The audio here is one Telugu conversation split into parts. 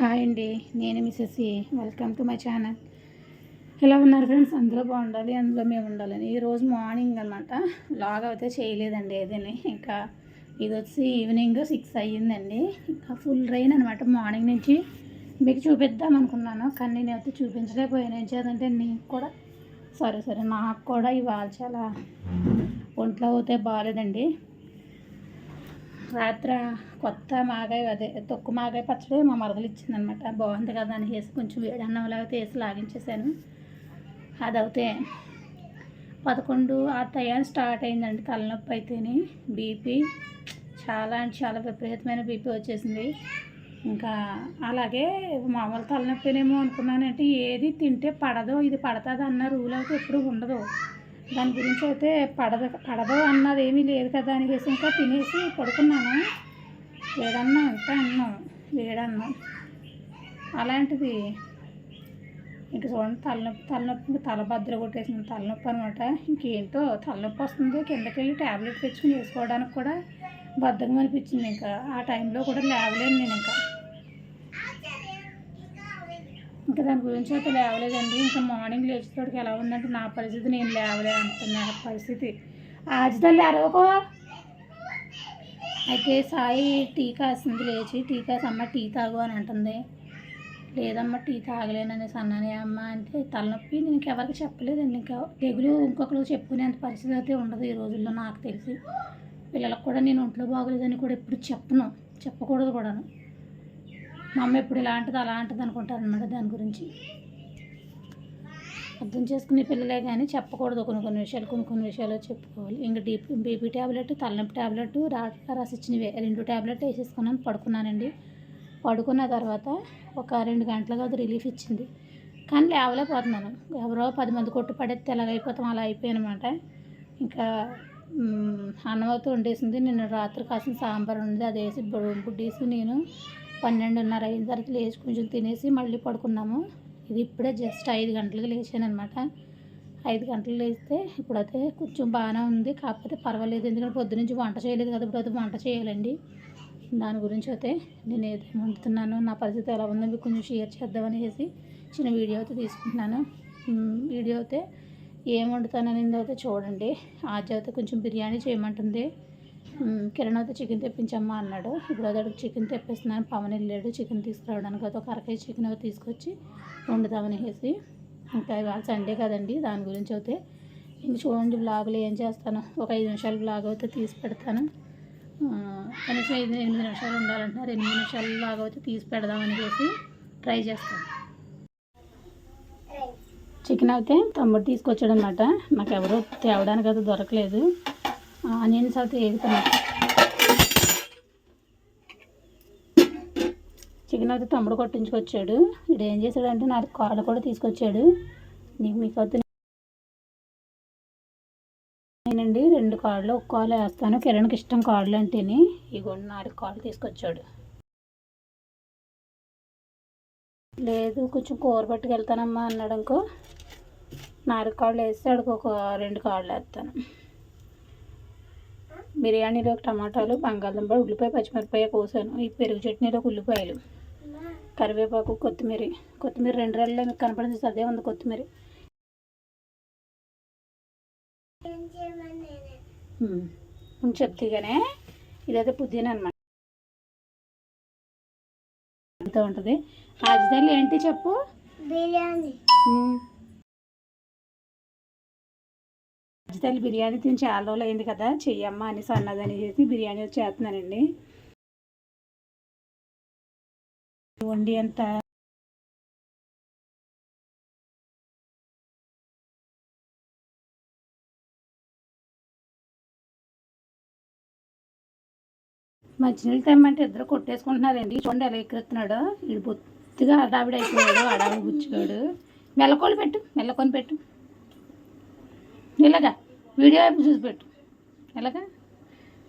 హాయ్ అండి నేను Mrs welcome to my channel ఎలా ఉన్నారు ఫ్రెండ్స్ అందులో బాగుండాలి అందులో మేము ఉండాలని. ఈరోజు మార్నింగ్ అనమాట లాగ్ అయితే చేయలేదండి ఏదైనా. ఇంకా ఇది వచ్చి ఈవినింగ్ సిక్స్ అయ్యిందండి. ఇంకా ఫుల్ రైన్ అనమాట మార్నింగ్ నుంచి. మీకు చూపిద్దాం అనుకున్నాను కానీ నేను అయితే చూపించలేకపోయాను. ఏం చేయాలంటే నీకు కూడా సరే సరే నాకు కూడా ఇవాళ చాలా ఒంట్లో అయితే బాగాలేదండి. రాత్ర కొత్త మాగాయ అదే తొక్కు మాగాయ పచ్చడి మా మరదలు ఇచ్చిందనమాట బాగుంది కదా అని వేసి కొంచెం వేడన్నం అన్నంలో అయితే వేసి లాగించేసాను అది పదకొండు ఆ టైం స్టార్ట్ అయిందండి తలనొప్పి అయితేనే బీపీ. చాలా అంటే చాలా విపరీతమైన బీపీ వచ్చేసింది. ఇంకా అలాగే మామూలు తలనొప్పినేమో అనుకున్నానంటే ఏది తింటే పడదో ఇది పడుతుంది అన్న రూల్ అయితే ఎప్పుడు ఉండదు. దాని గురించి అయితే పడదు పడదు అన్నది ఏమీ లేదు కదా అనేసి ఇంకా తినేసి పడుకున్నాను. వేడన్నా ఇంకా అన్నాం వేడన్నా అలాంటిది ఇంక చూడండి తలనొప్పి తలనొప్పి తల బద్దలు కొట్టేసిన తలనొప్పి అనమాట ఇంకేంటో తలనొప్పి వస్తుంది కిందకి వెళ్ళి ట్యాబ్లెట్ తెచ్చుకుని వేసుకోవడానికి కూడా బద్దకం అనిపించింది ఇంకా. ఆ టైంలో కూడా లేవలేను నేను ఇంకా. ఇంకా దాని గురించి అయితే లేవలేదండి. ఇంకా మార్నింగ్ లేచేటోడికి ఎలా ఉందంటే నా పరిస్థితి నేను లేవలే అంటున్నా పరిస్థితి ఆజితల్లి అరవకో. అయితే సాయి టీ కాసింది లేచి టీ కాసి అమ్మ టీ తాగు అని అంటుంది. లేదమ్మా టీ తాగలేననేసి అన్నానే అమ్మ అంటే తలనొప్పి. నేను ఇంకెవరికి చెప్పలేదండి. ఇంకా తెగులు ఇంకొకరు చెప్పుకునేంత పరిస్థితి అయితే ఉండదు ఈ రోజుల్లో నాకు తెలిసి. పిల్లలకు కూడా నేను ఒంట్లో బాగోలేదని కూడా ఎప్పుడు చెప్పను. చెప్పకూడదు కూడాను. మా అమ్మ ఎప్పుడు ఇలాంటిది అలాంటిది అనుకుంటారు అనమాట దాని గురించి. అర్థం చేసుకునే పిల్లలే కానీ చెప్పకూడదు. కొన్ని కొన్ని విషయాలు కొన్ని కొన్ని విషయాలు చెప్పుకోవాలి. ఇంకా డీప్ బీపీ ట్యాబ్లెట్ తలనొప్పి ట్యాబ్లెట్ రాత్రి రాసి ఇచ్చినవి. రెండు ట్యాబ్లెట్ వేసేసుకున్నాను పడుకున్నానండి. పడుకున్న తర్వాత ఒక రెండు గంటలుగా అది రిలీఫ్ ఇచ్చింది. కానీ లేవలేకపోతున్నాను. ఎవరో పది మంది కొట్టు పడేస్తే ఎలాగైపోతాం అలా అయిపోయానమాట. ఇంకా మ్, అన్నం నిన్న రాత్రి కాసిన సాంబార్ ఉంది అది వేసి బుడ్డేసి నేను పన్నెండున్నర అయిన తర్వాత లేచి కొంచెం తినేసి మళ్ళీ పడుకున్నాము. ఇది ఇప్పుడే జస్ట్ ఐదు గంటలకు లేచాను అనమాట ఐదు గంటలు లేస్తే ఇప్పుడైతే కొంచెం బాగానే ఉంది. కాకపోతే పర్వాలేదు. ఎందుకంటే పొద్దునుంచి వంట చేయలేదు కదా. ఇప్పుడు అయితే వంట చేయాలండి. దాని గురించి అయితే నేను ఏదైనా వండుతున్నాను. నా పరిస్థితి ఎలా ఉందో మీకు కొంచెం షేర్ చేద్దామనేసి చిన్న వీడియో అయితే తీసుకుంటున్నాను. వీడియో అయితే ఏం వండుతాననేది అయితే చూడండి. ఆజ అయితే కొంచెం బిర్యానీ చేయమంటుంది. కిరణ్ అయితే చికెన్ తెప్పించమ్మా అన్నాడు. ఇప్పుడు అతడికి చికెన్ తెప్పిస్తున్నాను. పవన్ వెళ్ళాడు చికెన్ తీసుకురావడానికి. అయితే ఒక అరకేజీ చికెన్ అయితే తీసుకొచ్చి వండుదామని వేసి ఇంకా ఇవాళ సండే కదండి దాని గురించి అయితే ఇంక చూడండి బ్లాగులు ఏం చేస్తాను. ఒక ఐదు నిమిషాల బ్లాగ్ అయితే తీసి పెడతాను. కనీసం ఐదు ఎనిమిది నిమిషాలు ఉండాలంటున్నారు. ఎనిమిది నిమిషాల లాగా అయితే తీసి పెడదామని చెప్పి ట్రై చేస్తాను. చికెన్ అయితే తమ్ముడు తీసుకొచ్చాడు అనమాట నాకు ఎవరు తేవడానికి అయితే దొరకలేదు. ఆనియన్స్ అయితే వేగుతున్నాయి చికెన్ అయితే తమ్ముడు కొట్టించుకొచ్చాడు. ఇడు ఏం చేశాడంటే నాకు కాళ్ళు కూడా తీసుకొచ్చాడు. నీకు మీకు అయితే నేనండి రెండు కాళ్ళు ఒక కాలు వేస్తాను. కిరణ్కి ఇష్టం కాళ్ళు అంటేనే. ఇగోండి నాలుగు కాళ్ళు తీసుకొచ్చాడు. లేదు కొంచెం కూర పట్టుకెళ్తానమ్మా అన్నాడు అనుకో. నాలుగు కాళ్ళు వేస్తే అడిగి ఒక రెండు కాళ్ళు వేస్తాను. బిర్యానీలో టమాటాలు బంగాళదుంప ఉల్లిపాయ పచ్చిమిరపకాయ కోసాను. ఈ పెరుగు చట్నీలో ఉల్లిపాయలు కరివేపాకు కొత్తిమీర. కొత్తిమీర రెండు రెళ్ళలో మీకు కనపడింది అదే ఉంది కొత్తిమీర. చెప్తీగానే ఇదైతే పుదీనా అనమాట అంతా ఉంటుంది? ఆజిదాలు ఏంటి చెప్పు? బిర్యానీ. ఆజిదాలు బిర్యానీ తిని చాలా రోజులు అయింది కదా చెయ్యమ్మా అనేసి అన్నదని చేసి బిర్యానీ వచ్చి చేస్తున్నానండి. వండి అంత మంచినీళ్ళు తెమ్మంటే ఇద్దరు కొట్టేసుకుంటున్నారండి. చూడండి ఎలా ఎక్కిస్తున్నాడు ఇడు బొత్తిగా అడావిడ అయిపోయాడు అడావిడ గుచ్చుకోడు మెల్లకోలు పెట్టు మెల్లకొని పెట్టు. ఇలాగా. వీడియో వైపు చూసి పెట్టు. ఎలాగా?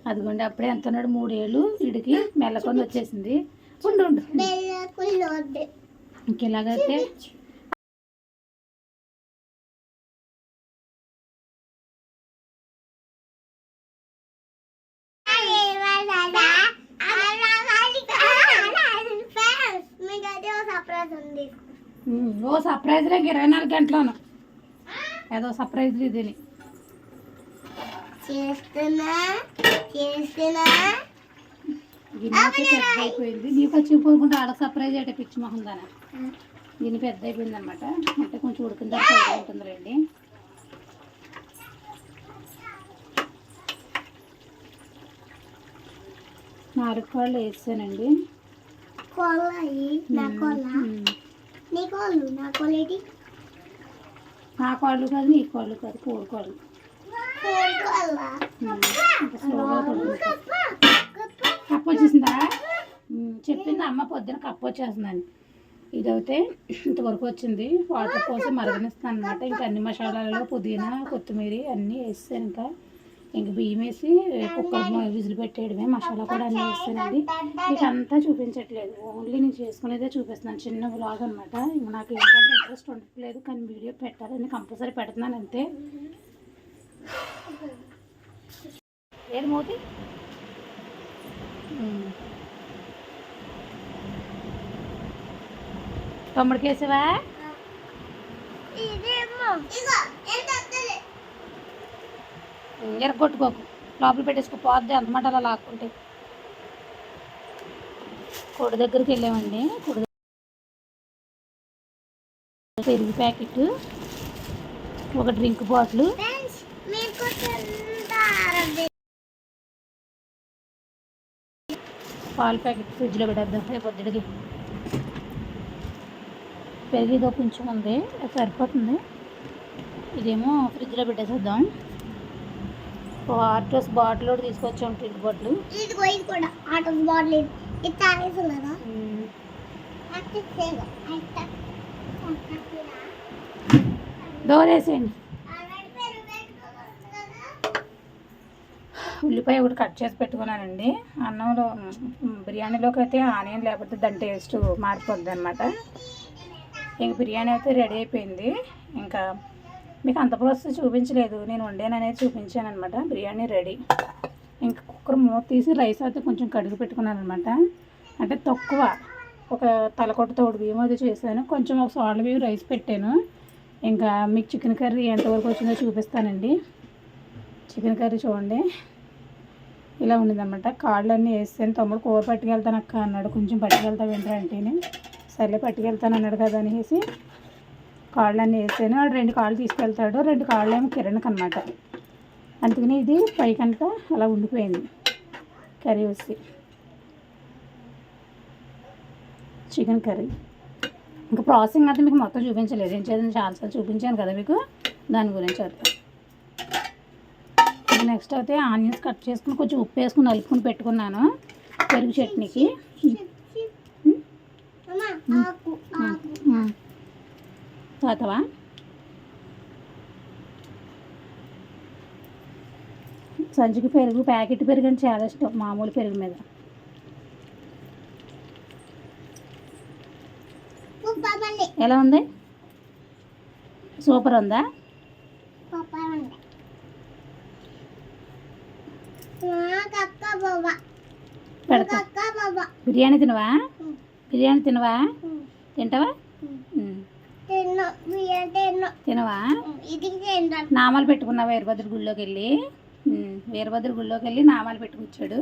అదిగోండి అప్పుడే ఎంత ఉన్నాడు? మూడేళ్ళు. వీడికి మెల్లకొని వచ్చేసింది. ఉండు ఉండు. ఇంకెలాగైతే ఓ సర్ప్రైజ్ రేపు ఇరవై నాలుగు గంటలోను? ఏదో సర్ప్రైజ్ ఇది చేస్తున్నా? పెద్ద అయిపోయింది నీకు వచ్చి పోకుండా వాళ్ళకి సర్ప్రైజ్ అయితే పిచ్చి మొహం దాన? గిన్నె పెద్ద అయిపోయింది అనమాట అంటే కొంచెం ఉడికిన తర్వాత ఉంటుంది రండి. నాలుగు కాళ్ళు వేసానండి నా కోళ్ళ? కాదు నీ కాళ్ళు కాదు కోడి కప్పు వచ్చేసిందా చెప్పింది అమ్మ పొద్దున కప్పు వచ్చేస్తుందని ఇదైతే ఇంతవరకు వచ్చింది. వాటర్ పోసి మరగనిస్తాను అనమాట ఇంకా అన్ని మసాలాలలో పుదీనా కొత్తిమీర అన్నీ వేస్తాను ఇంకా. ఇంక బియ్యం వేసి కుక్కర్ విజులు పెట్టేయడమే. మసాలా కూడా అన్నీ వేస్తానండి. మీకు అంతా చూపించట్లేదు. ఓన్లీ నేను చేసుకునేదే చూపిస్తున్నాను. చిన్న బ్లాగ్ అనమాట ఇంక నాకు ఏంటంటే ఇంట్రెస్ట్ ఉండట్లేదు. కానీ వీడియో పెట్టాలని కంపల్సరీ పెడుతున్నాను అంతే. తమ్ముడికి వేసావా ఇగో ఎంత వస్తుంది? ఎరగొట్టుకోకు. లోపల పెట్టేసుకో పోద్ది. అంతమాట అలా లాక్కుంటే. కొడు దగ్గరికి వెళ్ళామండి. కొడు దగ్గర పెరుగు ప్యాకెట్ ఒక డ్రింక్ బాటిల్ ఫ్రెండ్స్ మీకు తింటారు పాల ప్యాకెట్ ఫ్రిడ్జ్లో పెట్టేద్దాం. రేపు పొద్దుడికి పెరుగు ఇదో కొంచెం ఉంది. సరిపోతుంది. ఇదేమో ఫ్రిడ్జ్లో పెట్టేసేద్దాం. ఆర్టోస్ బాటిల్ ఒకటి తీసుకొచ్చాం డ్రింక్ బాటిల్. కూడా. ఇది. డోర్ వేసేయండి. ఉల్లిపాయ ఒకటి కట్ చేసి పెట్టుకున్నానండి. అన్నంలో బిర్యానీలోకి అయితే ఆనియన్ లేకపోతే దాని టేస్ట్ మారిపోద్ది అనమాట ఇంక బిర్యానీ అయితే రెడీ అయిపోయింది. ఇంకా మీకు అంత ప్రాసెస్ చూపించలేదు. నేను వండాను అనేది చూపించాను అనమాట బిర్యానీ రెడీ. ఇంకా కుక్కర్ మూత తీసి రైస్ అయితే కొంచెం కడుగు పెట్టుకున్నాను అనమాట అంటే తక్కువ. ఒక తలకొట్టు తోడు బియ్యం అది చేశాను. కొంచెం ఒక సాల్ట్ బియ్యం రైస్ పెట్టాను. ఇంకా మీకు చికెన్ కర్రీ ఎంతవరకు వచ్చిందో చూపిస్తానండి. చికెన్ కర్రీ చూడండి. ఇలా ఉండిందన్నమాట కాళ్ళన్నీ వేసాను తమ్ముడు కూర పట్టుకెళ్తాను అక్క అన్నాడు. కొంచెం పట్టుకెళ్తావు ఏంటంటే అంటేనే. సర్లే పట్టుకెళ్తాను అన్నాడు కదా అనేసి కాళ్ళన్నీ వేసాను వాడు రెండు కాళ్ళు తీసుకెళ్తాడు. రెండు కాళ్ళు ఏమో కిరణ్కి అనమాట అందుకని ఇది పైకంతా అలా ఉండిపోయింది. కర్రీ వచ్చి. Chicken curry. ఇంకా ప్రాసెసింగ్ అయితే మీకు మొత్తం చూపించలేదు. ఏం చేయాలని చాలాసార్లు చూపించాను కదా మీకు? దాని గురించి అయితే నెక్స్ట్ అయితే ఆనియన్స్ కట్ చేసుకుని కొంచెం ఉప్పు వేసుకుని నలుపుకుని పెట్టుకున్నాను. పెరుగు చట్నీకి. తాతవా? సంచికి పెరుగు ప్యాకెట్ పెరుగు అంటే చాలా ఇష్టం మామూలు పెరుగు మీద. ఎలా ఉంది? సూపర్ ఉందా? పెడతా. బిర్యానీ తినవా? బిర్యానీ తినవా? తింటావా? తినవా? నామాలు పెట్టుకున్నావా వీరభద్ర గుళ్ళోకి వెళ్ళి వీరభద్ర గుళ్ళోకి వెళ్ళి నామాలు పెట్టుకొచ్చాడు.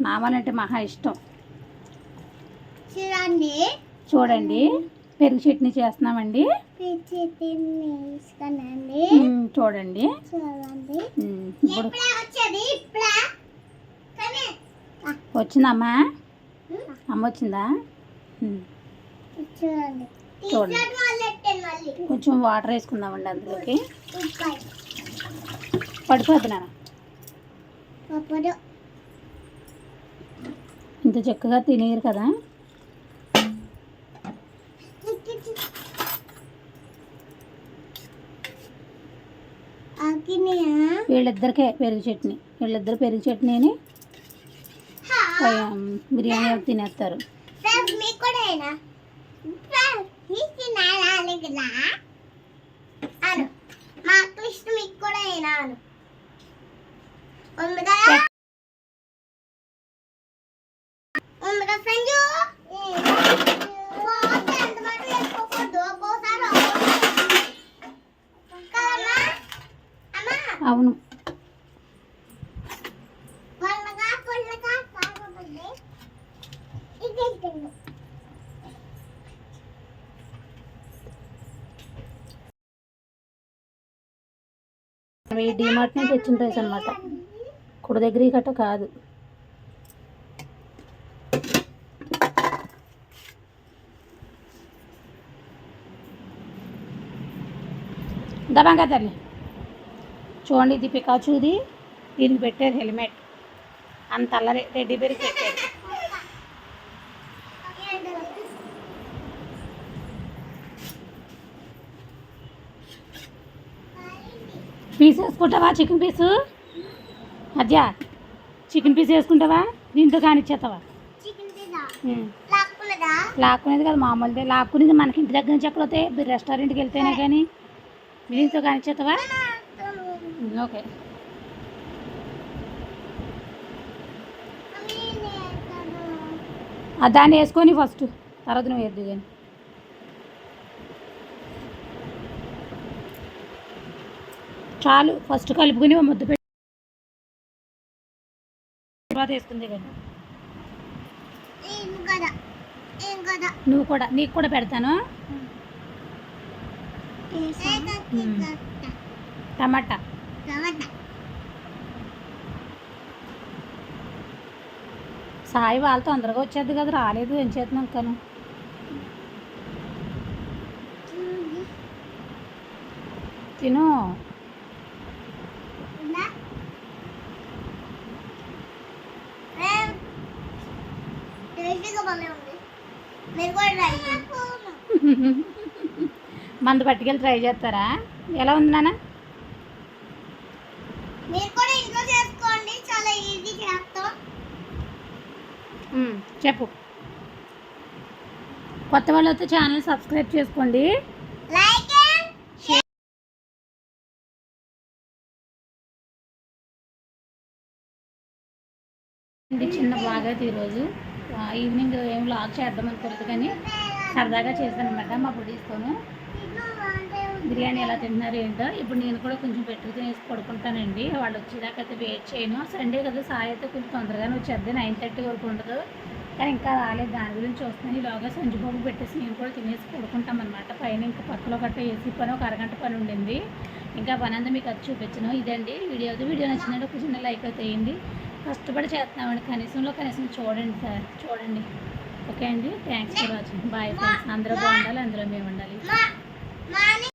నామాలు అంటే మహా ఇష్టం. చూడండి. చూడండి. పెరుగు చట్నీ చేస్తున్నామండి. చూడండి. చూడండి. ఇప్పుడు ఇప్పుడే వచ్చేది ఇప్పుడే కానీ వచ్చిందమ్మా? అమ్మ వచ్చిందా? చూడండి. కొంచెం వాటర్ వేసుకుందామండి అందులోకి. ఉప్పాయి పడిపోద్ది నాన్న. పప్పుడు ఇంత చక్కగా తినేయరు కదా. వీళ్ళిద్దరికే పెరుగు చట్నీ. వీళ్ళిద్దరు పెరుగు చట్నీని బిర్యానీ తినేస్తారు. ఫ్రెండ్స్ మీకు కూడా అయినా అను ఉంది కదా ఉంది కదా సంజు తిను అవి డిమార్ట్ నుంచి తెచ్చిన రైస్ అనమాట కుడి దగ్గర గట్ట కాదు. దబాంగా తల్లి చూడండి ఇది పికాచూది దీనికి పెట్టారు హెల్మెట్. అంత అల్లరి రెడ్డి పెరిగి పెట్టారు పీస్ వేసుకుంటావా చికెన్ పీసు? అద్యా చికెన్ పీస్ వేసుకుంటావా? దీంతో కానిచ్చేస్తావా? లాక్కునేది కదా మామూలుదే. లాక్కునేది మనకి ఇంటి దగ్గర నుంచి ఎక్కడైతే రెస్టారెంట్కి వెళ్తేనే కానీ దీంతో కానిచ్చేస్తావా? ఓకే. దాన్ని వేసుకొని ఫస్ట్ తర్వాత నువ్వు వేద్దు కానీ చాలు. ఫస్ట్ కలుపుకొని ఓ ముద్ద పెట్టి తర్వాత వేసుకుంది కానీ నువ్వు కూడా నీకు కూడా పెడతాను. టమాటా. సాయి వాళ్ళతో తొందరగా వచ్చేది కదా రాలేదు. ఏం చేస్తున్నాం కను తిను టేస్టీగా భలే ఉంది మీరు కూడా ట్రై చేయండి మందు పట్టుకెళ్ళి ట్రై చేస్తారా? ఎలా ఉంది నాన్న? మీరు కూడా ఇంట్లో చేసుకోండి. చాలా ఈజీ చేస్తాం. ఉమ్, చెప్పు. కొత్త వాళ్ళతో ఛానల్ సబ్స్క్రైబ్ చేసుకోండి. లైక్ చిన్న బాగా ఈరోజు. ఈవినింగ్ ఏం లాగ్ చేద్దాం అనుకోలేదు కానీ సరదాగా చేశాను అనమాట మా పొడిస్తోను బిర్యానీ ఎలా తింటున్నారు ఏంటో. ఇప్పుడు నేను కూడా కొంచెం పెట్టుకు తినేసి పడుకుంటానండి. వాళ్ళు వచ్చేదాకా అయితే వెయిట్ చేయను. సండే కదా సాయి అయితే కొంచెం తొందరగానే వచ్చేద్ది నైన్ థర్టీ వరకు ఉండదు. కానీ ఇంకా రాలేదు. దాని గురించి చూస్తున్నాను. ఈలోగా సంజుబాబు పెట్టేసి నేను కూడా తినేసి పడుకుంటాం అనమాట పైన ఇంకా పక్కలో గట్ట వేసి పని ఒక అరగంట పని ఉండింది. ఇంకా పని అంతా మీకు అది చూపించను. ఇదండి. వీడియో వీడియో నచ్చినట్టు ఒక చిన్న లైక్ అయితే వేయండి. కష్టపడి చేస్తున్నామండి. కనీసంలో కనీసం చూడండి సార్. చూడండి. ఓకే అండి. Thanks for watching bye friends అందరూ బాగుండాలి. అందులో మేము ఉండాలి